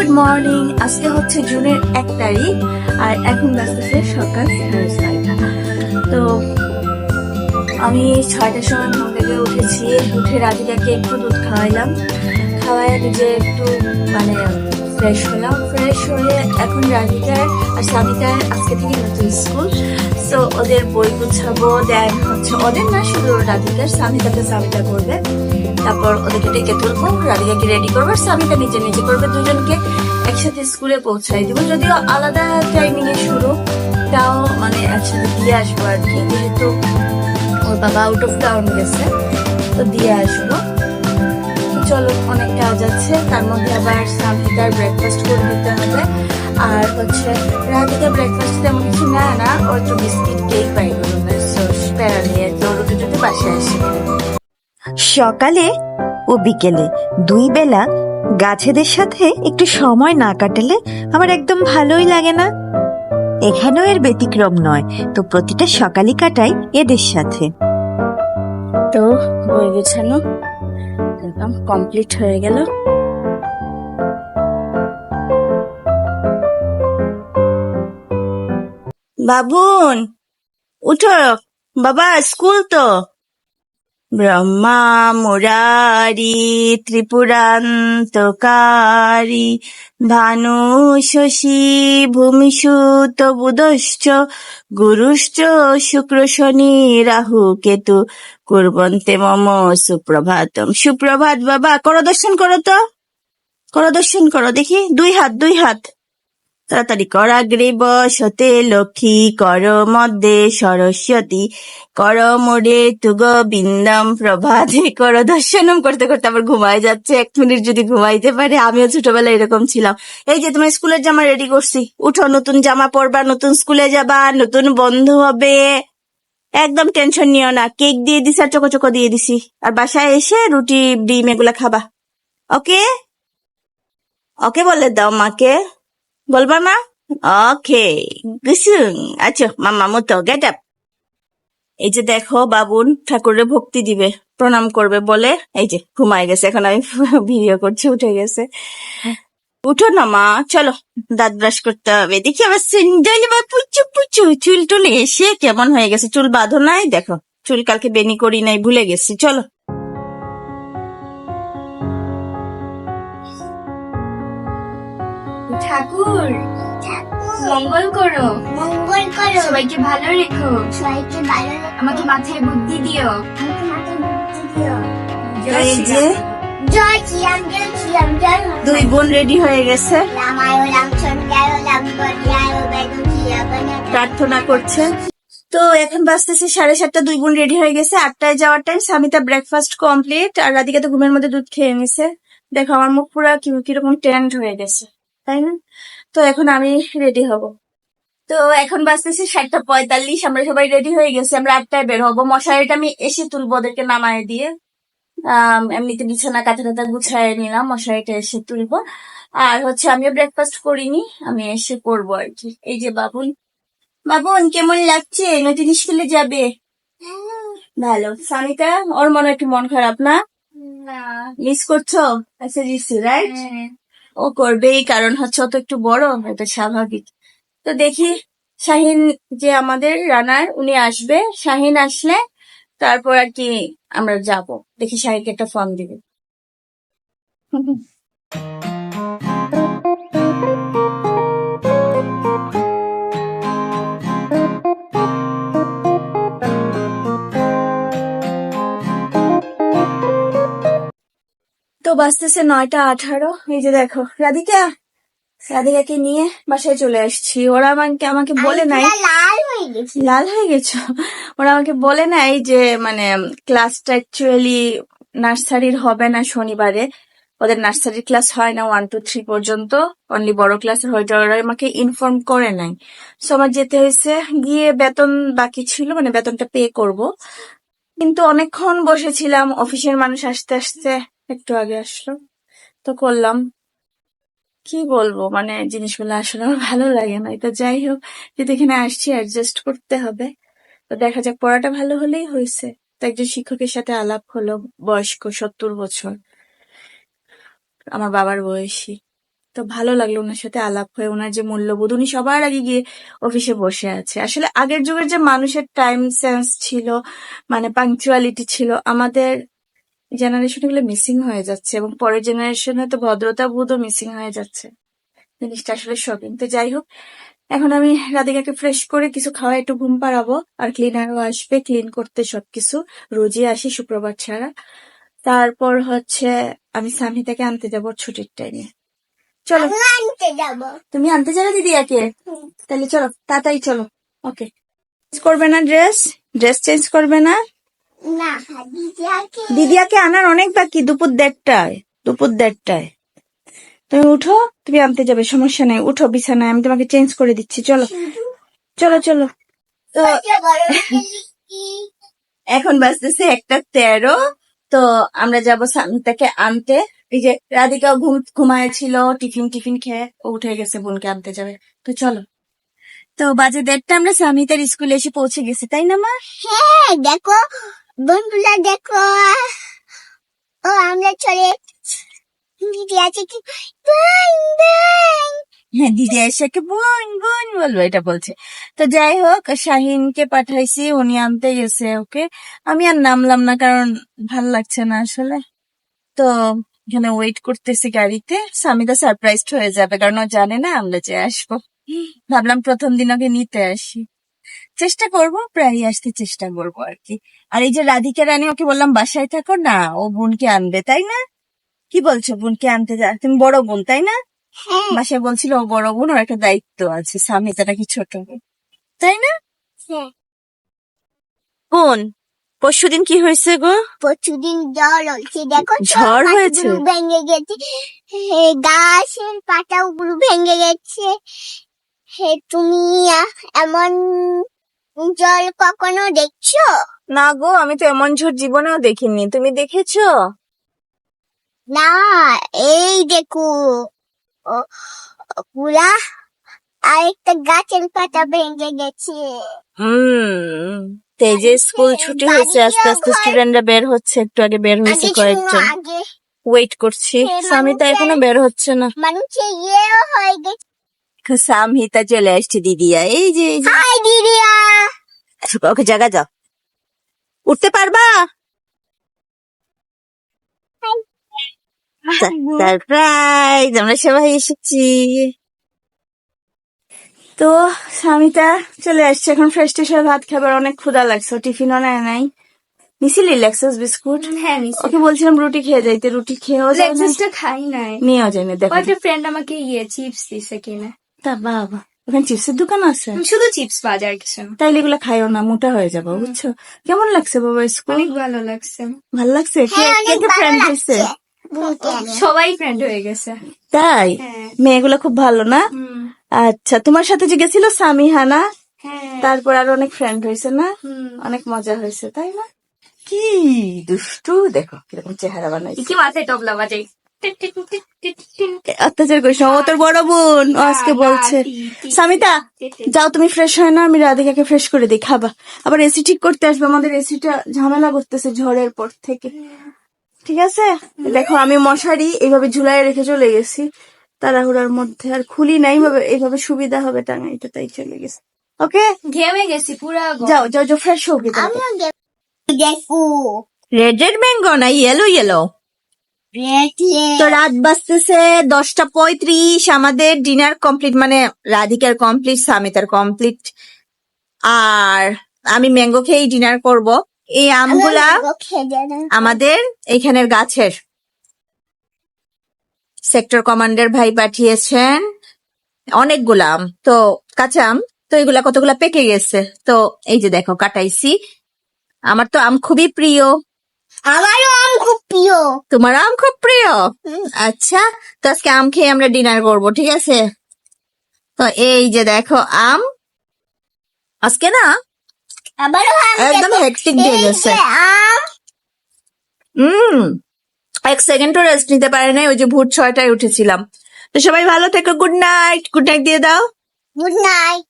Good morning আজকে হচ্ছে জুনের এক তারিখ, আর এখন বাজতেছে সকাল সাড়ে ছয়টা। তো আমি ছয়টার সময় ঘুম থেকে উঠেছি, উঠে রাধিকাকে একটু দুধ খাওয়াইলাম। খাওয়াই নিজে একটু মানে ফ্রেশ হলাম। ফ্রেশ হয়ে এখন রাধিকার আর সামিকার আজকে থেকে নতুন স্কুল। সো ওদের বই গুছাবো দেন হচ্ছে ওদের না, শুধু রাধিকার সামিকাকে সামিকা করবে। তারপর ওদেরকে ডেকে তুলবো রাধিকাকে রেডি করব, আর সামিকা নিজে নিজে করবে, দুজনকে একসাথে স্কুলে পৌঁছাই দিব। যদিও আলাদা টাইমিং এ শুরু, তাও মানে একসাথে দিয়ে আসব আর কি। যেহেতু ওর বাবা আউট অফ টাউন গেছে, তো দিয়ে আসব। চলো অনেক কাজ আছে। তার মধ্যে আবার সামিকার ব্রেকফাস্ট করে দিতে হবে। আর হচ্ছে রাধিকা ব্রেকফাস্ট তেমন কিছু নেয় না। ওর একটু বিস্কিট কেক পাই প্যারা নিয়ে তো রুটি টুটি বাসায় আসে। সকালে ও বিকেলে দুই বেলা গাছেদের সাথে একটু সময় না কাটালে আমার একদম ভালোই লাগে না। এখানেও এর ব্যতিক্রম নয়। তো প্রতিটা সকালই কাটাই এদের সাথে। তো বই গোছানো একদম কমপ্লিট হয়ে গেল। বাবুন উঠো। বাবা স্কুল তো। ব্রহ্মা মুরারি ত্রিপুরান্তকারী ভানু শশী ভূমিসুত বুধশ্চ গুরুশ্চ শুক্র শনি রাহু কেতু কুর্বন্তে মম সুপ্রভাতম সুপ্রভাত বাবা করো দর্শন করো তো করো দর্শন করো দেখি দুই হাত দুই হাত তাড়াতাড়ি করাগ্রে বসতে লক্ষ্মী, কর মধ্যে সরস্বতী, কর মোড়ে তুগ বিন্দম, প্রভাতে কর দর্শনম করতে করতে আবার ঘুমায় যাচ্ছে। এক মিনিট যদি ঘুমাইতে পারে, আমিও ছোটবেলায় এরকম ছিলাম। এই যে তোমার স্কুলের জামা রেডি করছি। উঠো, নতুন জামা পরবা, নতুন স্কুলে যাবা, নতুন বন্ধু হবে। একদম টেনশন নিও না। কেক দিয়ে দিছি আর চকো চকো দিয়ে দিছি। আর বাসায় এসে রুটি, ডিম এগুলা খাবা। ওকে? ওকে বলে দাও মাকে। বলবা মা ওকে গুসুং আচ্ছা মামা মতো গেট আপ এই যে দেখো, বাবুন ঠাকুরের ভক্তি দিবে, প্রণাম করবে বলে। এই যে, ঘুমায় গেছে, এখন আমি ভিডিও করছি, উঠে গেছে। উঠো না মা, চলো, দাঁত ব্রাশ করতে হবে। দেখি আবার সিন্ডাল বা পুচু পুচু, চুল টুল এসে কেমন হয়ে গেছে। চুল বাঁধো নাই, দেখো, চুল কালকে বেনি করি নাই, ভুলে গেছি, চলো। ঠাকুর মঙ্গল করো। মঙ্গল করো। সবাইকে ভালো রেখো। সবাইকে ভালো আমাকে মাথায় বুদ্ধি দিও। আমাকে মাথায় বুদ্ধি দিও। এই যে জয় শ্রীরাম জয় শ্রীরাম জয় দুই বোন রেডি হয়ে গেছে। প্রার্থনা করছে। তো এখন বাজতেছে সাড়ে সাতটা দুই বোন রেডি হয়ে গেছে। আটটায় যাওয়ার টাইম সামিতা ব্রেকফাস্ট কমপ্লিট আর রাধিকা তো ঘুমের মধ্যে দুধ খেয়ে নিছে। দেখো আমার মুখ পুরো কি- কীরকম টেন্ড হয়ে গেছে। তাই না? তো এখন আমি রেডি হব। তো এখন বাজতেছে সাতটা পঁয়তাল্লিশ আমরা সবাই রেডি হয়ে গেছি আমরা আটটায় বের হব। মশারিটা আমি এসে তুলবো ওদেরকে নামায় দিয়ে। এমনিতে বিছানা কাঁথা টাথা গুছায় নিলাম মশারিটা এসে তুলবো। আর হচ্ছে আমিও ব্রেকফাস্ট করিনি আমি এসে করব আর কি। এই যে বাবুন। বাবুন কেমন লাগছে? নতুন স্কুলে যাবে? ভালো। সানিকা ওর মনে একটু মন খারাপ না? মিস করছ? আচ্ছা রাইট হ্যাঁ। ও করবেই, কারণ হচ্ছে অত একটু বড় হয়তো স্বাভাবিক। তো দেখি শাহিন যে আমাদের রানার, উনি আসবে। শাহিন আসলে তারপর আর কি আমরা যাব। দেখি শাহিনকে একটা ফর্ম দিবে। বাজতেছে নয়টা আঠারো। এই যে দেখো রাধিকা রাধিকাকে নিয়ে বাসায় চলে আসছি। ওরা আমাকে আমাকে বলে নাই লাল হয়ে গেছে লাল হয়ে গেছো? ওরা আমাকে বলে নাই যে মানে ক্লাসটা অ্যাকচুয়ালি নার্সারির হবে না শনিবারে। ওদের নার্সারির ক্লাস হয় না ওয়ান টু থ্রি পর্যন্ত। অনলি বড় ক্লাসের হয়তো ওরা আমাকে ইনফর্ম করে নাই। সো আমার যেতে হয়েছে। গিয়ে বেতন বাকি ছিল মানে বেতনটা পে করব। কিন্তু অনেকক্ষণ বসেছিলাম অফিসের মানুষ আসতে আসতে। একটু আগে আসলো। তো করলাম। কি বলব? মানে জিনিসগুলো আসলে আমার ভালো লাগে না। এটা যাই হোক যেহেতু এখানে আসছি অ্যাডজাস্ট করতে হবে। তো দেখা যাক, পড়াটা ভালো হলেই হয়েছে। তো একজন শিক্ষকের সাথে আলাপ হলো, বয়স্ক, সত্তর বছর। আমার বাবার বয়সী। তো ভালো লাগল ওনার সাথে আলাপ হয়ে। ওনার যে মূল্যবোধ, উনি সবার আগে গিয়ে অফিসে বসে আছে। আসলে আগের যুগের যে মানুষের টাইম সেন্স ছিল মানে পাংচুয়ালিটি ছিল, আমাদের জেনারেশনগুলো মিসিং হয়ে যাচ্ছে এবং পরের জেনারেশন হয়তো ভদ্রতা বোধও মিসিং হয়ে যাচ্ছে। জিনিসটা আসলে শপিং তো যাই হোক এখন আমি রাধিকাকে ফ্রেশ করে কিছু খাওয়া একটু ঘুম পাড়াবো আর ক্লিনারও আসবে ক্লিন করতে সবকিছু। রোজই আসি শুক্রবার ছাড়া। তারপর হচ্ছে আমি সামিতাকে আনতে যাব ছুটির টাইমে চলো। আমি আনতে যাব। তুমি আনতে যাবে দিদিয়াকে তাহলে চলো তাড়াতাড়ি চলো। ওকে করবে না ড্রেস ড্রেস চেঞ্জ করবে না? দিদি দিদিয়াকে আনার অনেক বাকি দুপুর দেড়টায় দুপুর দেড়টায়। তুমি উঠো তুমি আনতে যাবে সমস্যা নেই উঠো বিছানায় আমি তোমাকে চেঞ্জ করে দিচ্ছি চলো। চলো চলো। তো এখন বাজতেছে একটা তেরো তো আমরা যাব সামিতাকে আনতে। এই যে রাধিকাও ঘুম ঘুমায়েছিল টিফিন টিফিন খেয়ে ও উঠে গেছে বোনকে আনতে যাবে। তো চলো। তো বাজে দেড়টা আমরা সামিতার স্কুলে এসে পৌঁছে গেছি তাই না মা? হ্যাঁ দেখো বন্ধুরা দেখো, ও, আমরা চলে দিদি আছে কি? হ্যাঁ দিদি এসেকে বোন বোন বলব, এটা বলছে। তো যাই হোক, শাহিনকে পাঠাইছি, উনি আনতে গেছে ওকে। আমি আর নামলাম না, কারণ ভালো লাগছে না আসলে। তো এখানে ওয়েট করতেছি গাড়িতে সামিতা সারপ্রাইজড হয়ে যাবে, কারণ ও জানে না আমরা যে আসব। ভাবলাম প্রথম দিন ওকে নিতে আসি। চেষ্টা করব প্রায় আসতে চেষ্টা করব আর কি। আর এই যে রাধিকা রানী ওকে বললাম বাসায় থাকো না ও বোনকে আনবে তাই না? কি বলছো বোনকে আনতে যা তুমি বড় বোন তাই না? হ্যাঁ। বাসায় বলছিল ও বড় বোন ওর একটা দায়িত্ব আছে সামিতাটা কি ছোট তাই না? হ্যাঁ। বোন পরশুদিন কি হয়েছে গো? পরশুদিন জ্বর হচ্ছে দেখো ঝড় হয়েছে? ভেঙে গেছে। হে, গাছের পাতাগুলো ভেঙে গেছে। হে তুমি এমন জল কখনো দেখছ? না গো আমি তো এমন ঝড় জীবনেও দেখিনি। তুমি দেখেছ? না এই দেখো। পুরা আরেকটা গাছের পাতা ভেঙে গেছে। হুম তেজে স্কুল ছুটি হয়েছে আস্তে আস্তে স্টুডেন্টরা বের হচ্ছে। একটু আগে বের হয়েছে কয়েকজন। ওয়েট করছি। সামিতা এখনও বের হচ্ছে না। মানুষের ইয়েও হয়ে গেছে। সামিতা চলে আসছে দিদিয়া। এই যে এই যে। হাই দিদিয়া! ওকে জায়গা যাও উঠতে পারবা? সারপ্রাইজ আমরা সবাই এসেছি। তো স্বামীটা চলে আসছে এখন ফ্রেশ ট্রেশ ভাত খাবার অনেক ক্ষুধা লাগছে টিফিনও নেয় নাই। মিছিলি লেক্সাস বিস্কুট? হ্যাঁ মিস ওকে বলছিলাম রুটি খেয়ে যাইতে রুটি খেয়েও যায় না। লেক্সাসটা খাই নাই। নিয়েও যায় না দেখো। কয়েকটা ফ্রেন্ড আমাকে ইয়ে চিপস দিছে কিনে। তা বাবা। ওখানে চিপসের দোকান আছে? শুধু চিপস বাজার কিছু না। তাইলে এগুলো খাইও না মোটা হয়ে যাব বুঝছ? কেমন লাগছে বাবা স্কুল? অনেক ভালো লাগছে। ভালো লাগছে? কে হ্যাঁ অনেক কে ভালো ফ্রেন্ড হয়েছে? সবাই ফ্রেন্ড হয়ে গেছে। তাই? হ্যাঁ। মেয়েগুলো খুব ভালো না? হুম। আচ্ছা তোমার সাথে যে গেছিল সামিহানা হ্যাঁ। তারপর আর অনেক ফ্রেন্ড হয়েছে না? হুম। অনেক মজা হয়েছে তাই না? কি দুষ্টু দেখো কীরকম চেহারা বানাইছে। কি মাথায় তবলা বাজাই অত্যাচার করিস ও তোর বড় বোন ও আজকে বলছে। সামিতা যাও তুমি ফ্রেশ হয় না আমি রাধিকাকে ফ্রেশ করে দিই খাবা। আবার এসি ঠিক করতে আসবে আমাদের এসিটা ঝামেলা করতেছে ঝড়ের পর থেকে। ঠিক আছে? দেখো আমি মশারি এইভাবে ঝুলাই রেখে চলে গেছি। তাড়াহুড়ার মধ্যে আর খুলি নাই এইভাবে এইভাবে সুবিধা হবে টাঙা এটা তাই চলে গেছে। ওকে ঘেমে গেছি পুরা যাও যাও যাও ফ্রেশ হোক আমিও দেখ- দেখো রেড রেড ম্যাঙ্গো না ইয়েলো ইয়েলো তো রাত বাজতেছে দশটা পঁয়ত্রিশ আমাদের ডিনার কমপ্লিট মানে রাধিকার কমপ্লিট সামিতার কমপ্লিট আর আমি ম্যাঙ্গো খেয়েই ডিনার করব। এই আমগুলা আমাদের এইখানের গাছের। সেক্টর কমান্ডার ভাই পাঠিয়েছেন অনেকগুলা আম। তো কাঁচা আম তো এগুলা কতগুলা পেকে গেছে? তো এই যে দেখো কাটাইছি। আমার তো আম খুবই প্রিয়। আমারও প্রিয়। তোমার আম খুব প্রিয়। আচ্ছা তো আজকে আম খেয়ে আমরা ডিনার করব ঠিক আছে? তো এই যে দেখো আম। আজকে না আমারও একদম হেক্টিক এই গেছে হুম এক সেকেন্ডও রেস্ট নিতে পারে নাই ওই যে ভোর ছয়টায় উঠেছিলাম। তো সবাই ভালো থেকো গুড নাইট গুড নাইট দিয়ে দাও। Good night